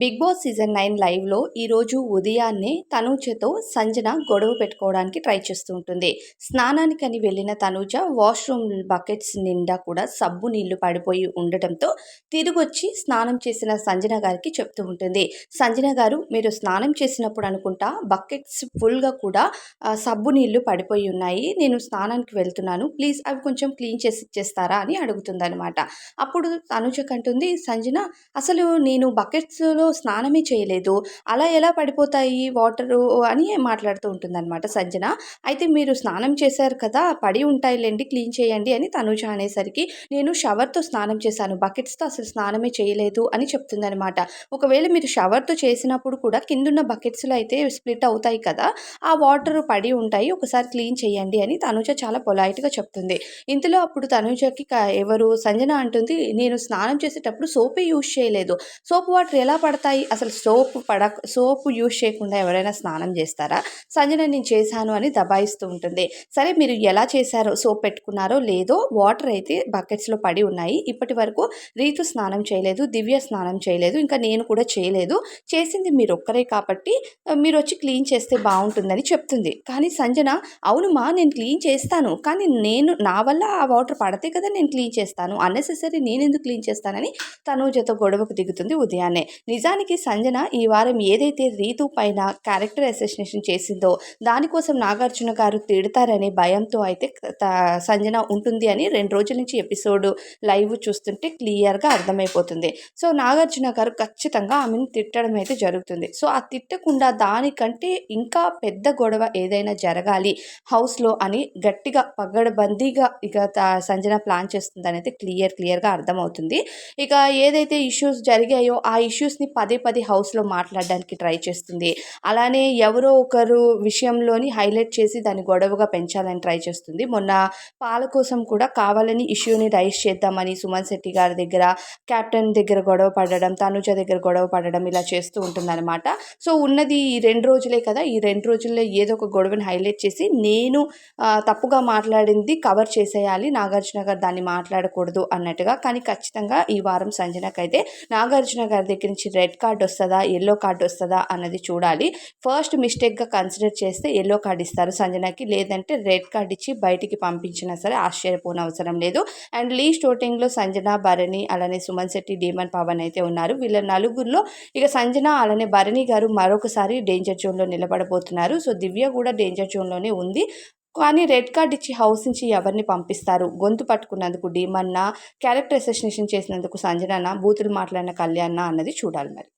Big boss season nine లైవ్లో ఈరోజు ఉదయాన్నే తనూజతో సంజన గొడవ పెట్టుకోవడానికి ట్రై చేస్తూ ఉంటుంది. స్నానానికని వెళ్ళిన తనూజ వాష్రూమ్ బకెట్స్ నిండా కూడా సబ్బు నీళ్ళు పడిపోయి ఉండటంతో తిరిగొచ్చి స్నానం చేసిన సంజన గారికి చెప్తూ ఉంటుంది. సంజన గారు మీరు స్నానం చేసినప్పుడు అనుకుంటా బకెట్స్ ఫుల్గా కూడా సబ్బు నీళ్ళు పడిపోయి ఉన్నాయి. నేను స్నానానికి వెళ్తున్నాను. ప్లీజ్ అవి కొంచెం క్లీన్ చేసి ఇచ్చేస్తారా? అని అడుగుతుందనమాట అప్పుడు తనుజ కంటుంది సంజన అసలు నేను బకెట్స్లో స్నానమే చేయలేదు. అలా ఎలా పడిపోతాయి? వాటరు అని మాట్లాడుతూ ఉంటుందన్నమాట సంజన అయితే మీరు స్నానం చేశారు కదా పడి ఉంటాయిలేండి క్లీన్ చేయండి అని తనుజ అనేసరికి నేను షవర్తో స్నానం చేశాను. బకెట్స్తో అసలు స్నానమే చేయలేదు అని చెప్తుందనమాట ఒకవేళ మీరు షవర్తో చేసినప్పుడు కూడా కిందున్న బకెట్స్లో అయితే స్ప్లిట్ అవుతాయి కదా ఆ వాటర్ పడి ఉంటాయి ఒకసారి క్లీన్ చేయండి అని తనుజ చాలా పొలైట్గా చెప్తుంది. ఇంతలో అప్పుడు తనుజకి ఎవరు? సంజన అంటుంది నేను స్నానం చేసేటప్పుడు సోపే యూజ్ చేయలేదు. సోప్ వాటర్ ఎలా పడతాయి? అసలు సోప్ పడ సోప్ యూజ్ చేయకుండా ఎవరైనా స్నానం చేస్తారా? సంజన నేను చేశాను అని దబాయిస్తూ ఉంటుంది. సరే మీరు ఎలా చేశారో? సోప్ పెట్టుకున్నారో? లేదో? వాటర్ అయితే బకెట్స్లో పడి ఉన్నాయి. ఇప్పటి వరకు రీతు స్నానం చేయలేదు. దివ్య స్నానం చేయలేదు. ఇంకా నేను కూడా చేయలేదు. చేసింది మీరు ఒక్కరే కాబట్టి మీరు వచ్చి క్లీన్ చేస్తే బాగుంటుందని చెప్తుంది. కానీ సంజన అవును మా నేను క్లీన్ చేస్తాను. కానీ నేను నా వల్ల ఆ వాటర్ పడితే కదా నేను క్లీన్ చేస్తాను. అన్నెసెసరీ నేను ఎందుకు క్లీన్ చేస్తానని తనూజతో గొడవకు దిగుతుంది ఉదయాన్నే. నిజానికి సంజన ఈ వారం ఏదైతే రీతు పైన క్యారెక్టర్ అసోసినేషన్ చేసిందో దానికోసం నాగార్జున గారు తిడతారనే భయంతో అయితే త- సంజన ఉంటుంది అని రెండు రోజుల నుంచి ఎపిసోడ్ లైవ్ చూస్తుంటే క్లియర్గా అర్థమైపోతుంది. సో నాగార్జున గారు ఖచ్చితంగా ఆమెను తిట్టడం అయితే జరుగుతుంది. సో ఆ తిట్టకుండా దానికంటే ఇంకా పెద్ద గొడవ ఏదైనా జరగాలి హౌస్లో అని గట్టిగా పగడబందీగా ఇక త- సంజన ప్లాన్ చేస్తుందని అయితే క్లియర్ క్లియర్గా అర్థమవుతుంది. ఇక ఏదైతే ఇష్యూస్ జరిగాయో ఆ ఇష్యూస్ని పదే పదే హౌస్లో మాట్లాడడానికి ట్రై చేస్తుంది. అలానే ఎవరో ఒకరు విషయంలోని హైలైట్ చేసి దాన్ని గొడవగా పెంచాలని ట్రై చేస్తుంది. మొన్న పాల కోసం కూడా కావాలని ఇష్యూని రైస్ చేద్దామని సుమన్ శెట్టి గారి దగ్గర కెప్టెన్ దగ్గర గొడవ పడడం తనుజ దగ్గర గొడవ పడడం ఇలా చేస్తూ ఉంటుందన్నమాట. సో ఉన్నది ఈ రెండు రోజులే కదా ఈ రెండు రోజుల్లో ఏదో ఒక గొడవని హైలైట్ చేసి నేను తప్పుగా మాట్లాడింది కవర్ చేసేయాలి నాగార్జున గారు దాన్ని మాట్లాడకూడదు అన్నట్టుగా. కానీ ఖచ్చితంగా ఈ వారం సంజనకైతే నాగార్జున గారి దగ్గర నుంచి రెడ్ రెడ్ కార్డ్ వస్తుందా ఎల్లో కార్డ్ వస్తుందా అన్నది చూడాలి. ఫస్ట్ మిస్టేక్గా కన్సిడర్ చేస్తే ఎల్లో కార్డ్ ఇస్తారు సంజనకి. లేదంటే రెడ్ కార్డ్ ఇచ్చి బయటికి పంపించినా సరే ఆశ్చర్యపోన అవసరం లేదు. అండ్ లీస్ట్ ఓటింగ్లో సంజన భరణి అలానే సుమన్ శెట్టి డీమన్ పవన్ అయితే ఉన్నారు. వీళ్ళ నలుగురిలో ఇక సంజన అలానే భరణి గారు మరొకసారి డేంజర్ జోన్లో నిలబడబోతున్నారు. సో దివ్య కూడా డేంజర్ జోన్లోనే ఉంది. కానీ రెడ్ కార్డ్ ఇచ్చి హౌస్ నుంచి ఎవరిని పంపిస్తారు? గొంతు పట్టుకున్నందుకు డీమన్నా క్యారెక్టర్ అసోసినేషన్ చేసినందుకు సంజనన బూతులు మాట్లాడిన కళ్యాణ అన్నది చూడాలి మరి.